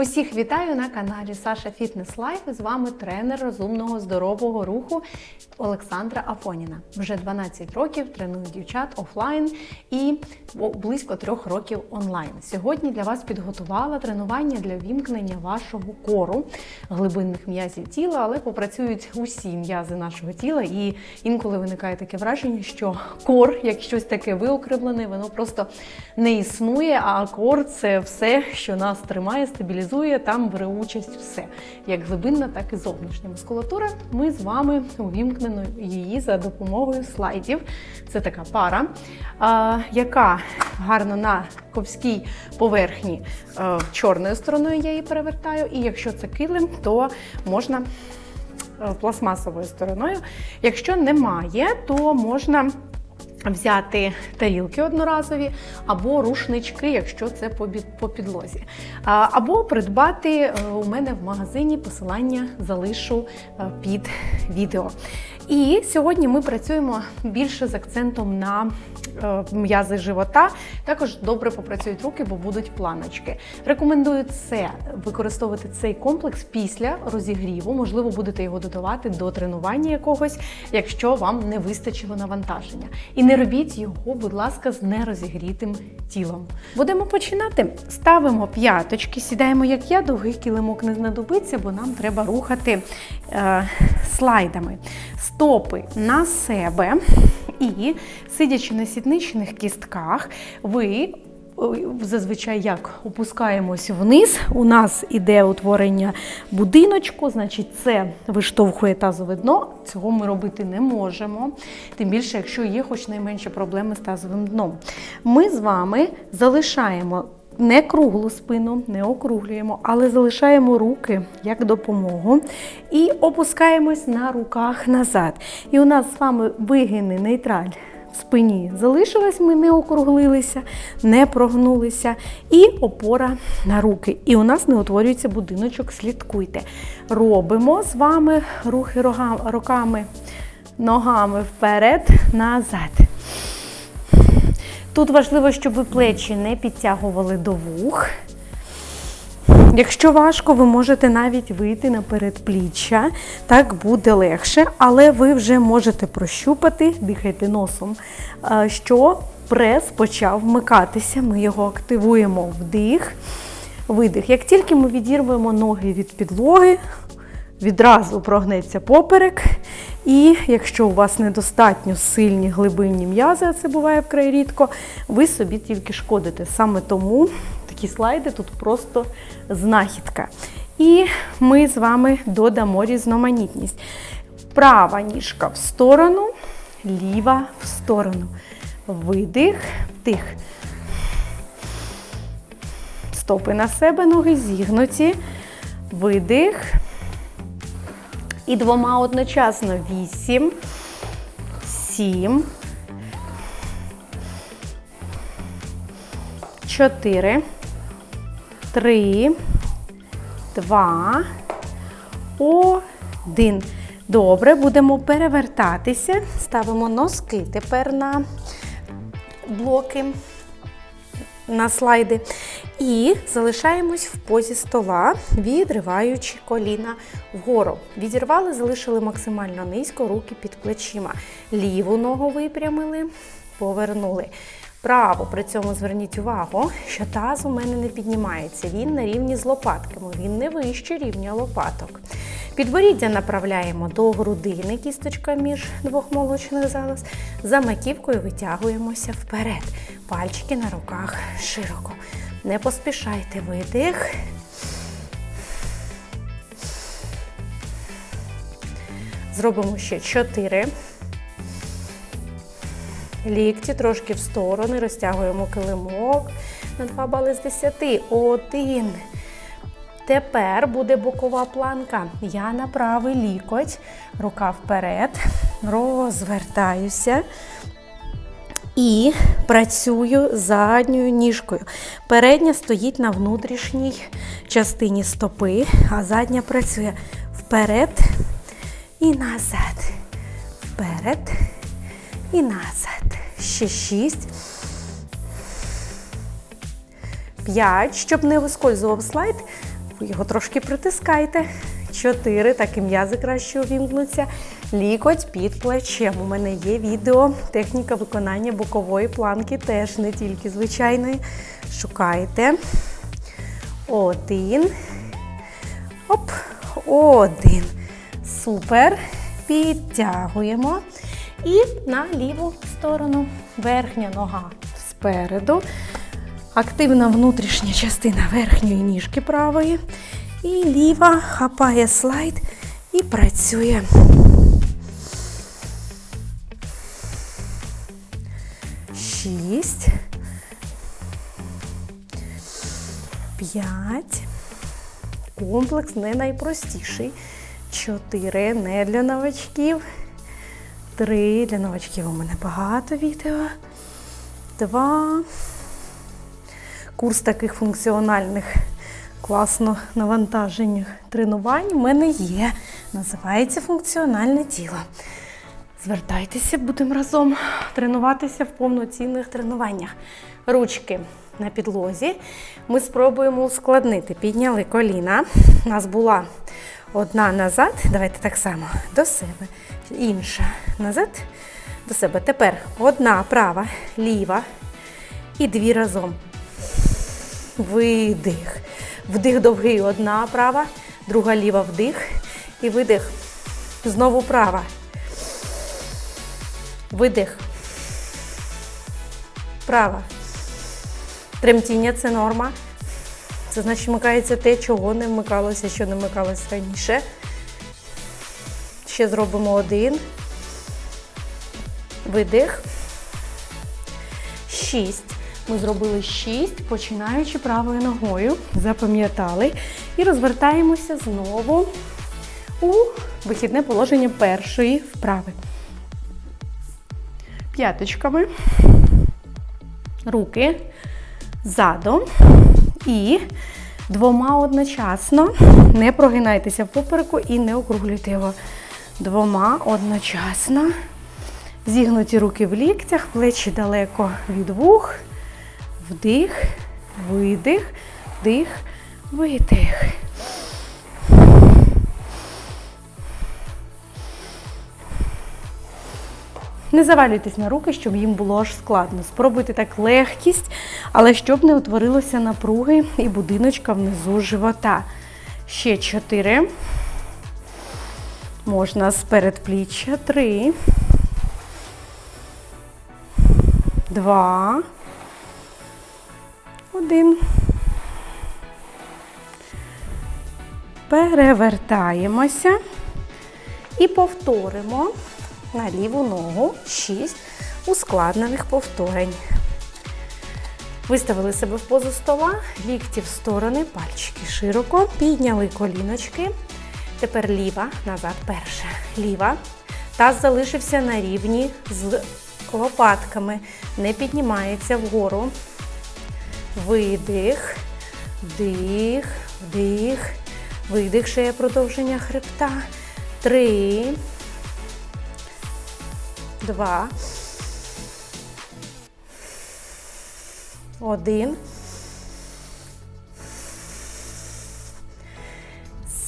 Усіх вітаю на каналі Саша Фітнес Лайф. З вами тренер розумного здорового руху Олександра Афоніна. Вже 12 років треную дівчат офлайн і близько трьох років онлайн. Сьогодні для вас підготувала тренування для вімкнення вашого кору глибинних м'язів тіла, але попрацюють усі м'язи нашого тіла. І інколи виникає таке враження, що кор, як щось таке виокремлене, воно просто не існує. А кор це все, що нас тримає, стабілізує. Там бере участь все, як глибинна, так і зовнішня мускулатура. Ми з вами увімкнено її за допомогою слайдів. Це така пара, яка гарно на ковській поверхні а, чорною стороною я її перевертаю. І якщо це килим, то можна пластмасовою стороною. Якщо немає, то можна. Взяти тарілки одноразові або рушнички, якщо це по підлозі. Або придбати е, у мене в магазині посилання залишу е, під відео. І сьогодні ми працюємо більше з акцентом на е, м'язи живота. Також добре попрацюють руки, бо будуть планочки. Рекомендую це використовувати цей комплекс після розігріву. Можливо, будете його додавати до тренування якогось, якщо вам не вистачило навантаження. І не робіть його, будь ласка, з нерозігрітим тілом. Будемо починати. Ставимо п'яточки, сідаємо, як я, довгий килимок не знадобиться, бо нам треба рухати е, слайдами. Стопи на себе і, сидячи на сідничних кістках, ви зазвичай як опускаємось вниз. У нас іде утворення будиночку, значить, це виштовхує тазове дно. Цього ми робити не можемо. Тим більше, якщо є хоч найменші проблеми з тазовим дном. Ми з вами залишаємо. Не круглу спину, не округлюємо, але залишаємо руки як допомогу і опускаємось на руках назад. І у нас з вами вигини нейтраль в спині залишилась, ми не округлилися, не прогнулися. І опора на руки. І у нас не утворюється будиночок, слідкуйте. Робимо з вами рухи руками, ногами вперед, назад. Тут важливо, щоб ви плечі не підтягували до вух. Якщо важко, ви можете навіть вийти на передпліччя, так буде легше, але ви вже можете прощупати, дихайте носом, е, що прес почав вмикатися. Ми його активуємо вдих, видих. Як тільки ми відірвемо ноги від підлоги, відразу прогнеться поперек. І якщо у вас недостатньо сильні глибинні м'язи, а це буває вкрай рідко, ви собі тільки шкодите. Саме тому такі слайди тут просто знахідка. І ми з вами додамо різноманітність. Права ніжка в сторону, ліва в сторону. Видих, вдих. Стопи на себе, ноги зігнуті. Видих. І двома одночасно. Вісім, сім, чотири, три, два, один. Добре, будемо перевертатися. Ставимо носки тепер на блоки на слайди. І залишаємось в позі стола, відриваючи коліна вгору. Відірвали, залишили максимально низько, руки під плечима. Ліву ногу випрямили, повернули. Право, при цьому зверніть увагу, що таз у мене не піднімається. Він на рівні з лопатками, він не вище рівня лопаток. Підборіддя направляємо до грудини, кісточка між двох молочних залоз. За маківкою витягуємося вперед. Пальчики на руках широко. Не поспішайте видих. Зробимо ще 4. Лікті трошки в сторони, розтягуємо килимок на 2 бали з 10. Один. Тепер буде бокова планка. Я на правий лікоть, рука вперед, розвертаюся і працюю задньою ніжкою. Передня стоїть на внутрішній частині стопи, а задня працює вперед і назад. Вперед і назад. Ще шість. П'ять. Щоб не вискользував слайд, ви його трошки притискайте. Чотири, так м'язи краще увімкнуться. Лікоть під плечем. У мене є відео, техніка виконання бокової планки, теж не тільки звичайної. Шукайте. Один. Оп, один. Супер. Підтягуємо. І на ліву сторону. Верхня нога спереду. Активна внутрішня частина верхньої ніжки правої. І ліва хапає слайд і працює. Шість. П'ять. Комплекс не найпростіший. Чотири. Не для новачків. Три. Для новачків у мене багато відео. Два. Курс таких функціональних класно навантажених тренувань в мене є. Називається функціональне тіло. Звертайтеся, будемо разом тренуватися в повноцінних тренуваннях. Ручки на підлозі. Ми спробуємо ускладнити. Підняли коліна. У нас була одна назад. Давайте так само до себе. Інша назад до себе. Тепер одна права, ліва і дві разом. Видих. Вдих довгий, одна права, друга ліва вдих. І видих. Знову права. Видих. Права. Тремтіння це норма. Це значить вмикається те, чого не вмикалося, що не вмикалося раніше. Ще зробимо один. Видих. Шість. Ми зробили 6, починаючи правою ногою. Запам'ятали. І розвертаємося знову у вихідне положення першої вправи. П'яточками. Руки задом. І двома одночасно. Не прогинайтеся в попереку і не округлюйте його. Двома одночасно. Зігнуті руки в ліктях, плечі далеко від вух. Вдих, видих, вдих, видих. Не завалюйтесь на руки, щоб їм було аж складно. Спробуйте так легкість, але щоб не утворилося напруги і будиночка внизу живота. Ще чотири. Можна з передпліччя. Три. Два. Один. Перевертаємося і повторимо на ліву ногу 6 ускладнених повторень. Виставили себе в позу стола, лікті в сторони, пальчики широко, підняли коліночки. Тепер ліва, назад перша. Ліва. Таз залишився на рівні з лопатками. Не піднімається вгору. Видих, вдих, вдих, видих, шея продовження хребта. Три. Два. Один.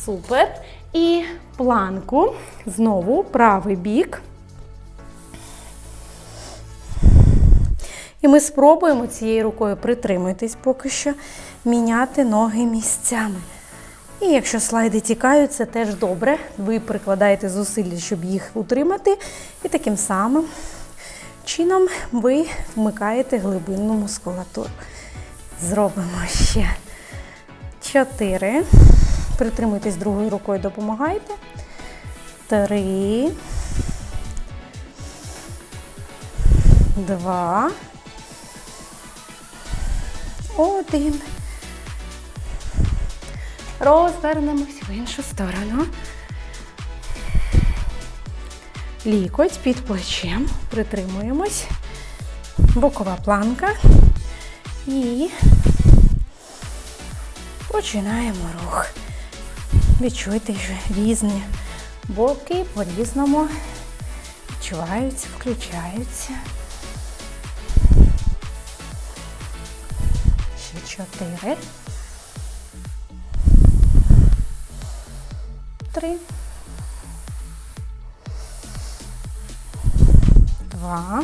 Супер. І планку. Знову правий бік. І ми спробуємо цією рукою притримуйтесь поки що, міняти ноги місцями. І якщо слайди тікають, це теж добре. Ви прикладаєте зусилля, щоб їх утримати. І таким самим чином ви вмикаєте глибинну мускулатуру. Зробимо ще чотири. Притримуйтесь другою рукою, допомагайте. Три. Два. Один. Розвернемось в іншу сторону. Лікоть під плечем. Притримуємось. Бокова планка. І починаємо рух. Відчуйте, що різні боки по-різному відчуваються, включаються. Ще чотири. Три. Два.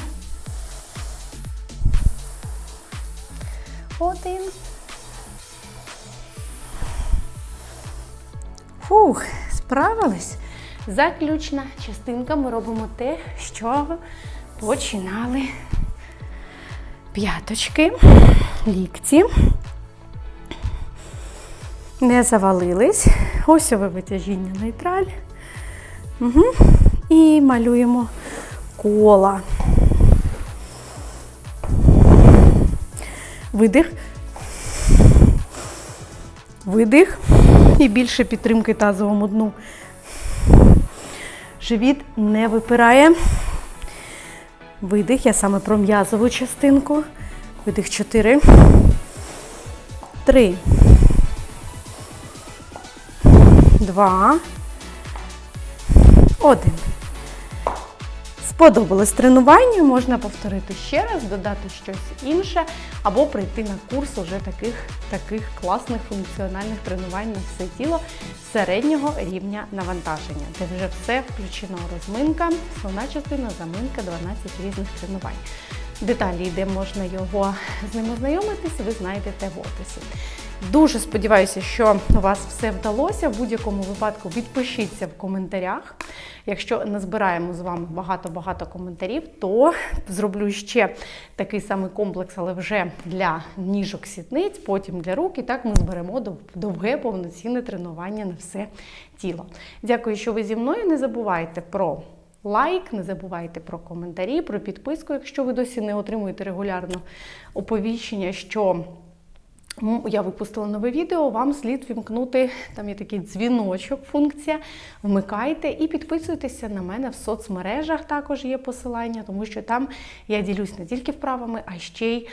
Один. Фух, справились. Заключна частинка. Ми робимо те, чого починали. П'яточки, лікті. Не завалились. Осьове витяжіння нейтраль. Угу. І малюємо кола. Видих. Видих. І більше підтримки тазовому дну. Живіт не випирає. Видих. Я саме про м'язову частинку. Видих 4. 3. 2. 1. Сподобалось тренування, можна повторити ще раз, додати щось інше, або прийти на курс уже таких, таких класних функціональних тренувань на все тіло середнього рівня навантаження, де вже все включено розминка, основна частина, заминка, 12 різних тренувань. Деталі, де можна його з ним ознайомитись, ви знайдете в описі. Дуже сподіваюся, що у вас все вдалося. В будь-якому випадку відпишіться в коментарях. Якщо назбираємо з вами багато-багато коментарів, то зроблю ще такий самий комплекс, але вже для ніжок сітниць, потім для рук. І так ми зберемо довге повноцінне тренування на все тіло. Дякую, що ви зі мною. Не забувайте про лайк, не забувайте про коментарі, про підписку, якщо ви досі не отримуєте регулярно оповіщення, що Я випустила нове відео, вам слід вімкнути, там є такий дзвіночок, функція. Вмикайте і підписуйтеся на мене в соцмережах, також є посилання, тому що там я ділюсь не тільки вправами, а ще й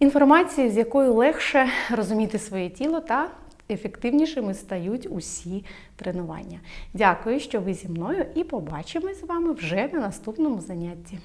інформацією, з якою легше розуміти своє тіло та ефективнішими стають усі тренування. Дякую, що ви зі мною, і побачимось з вами вже на наступному занятті.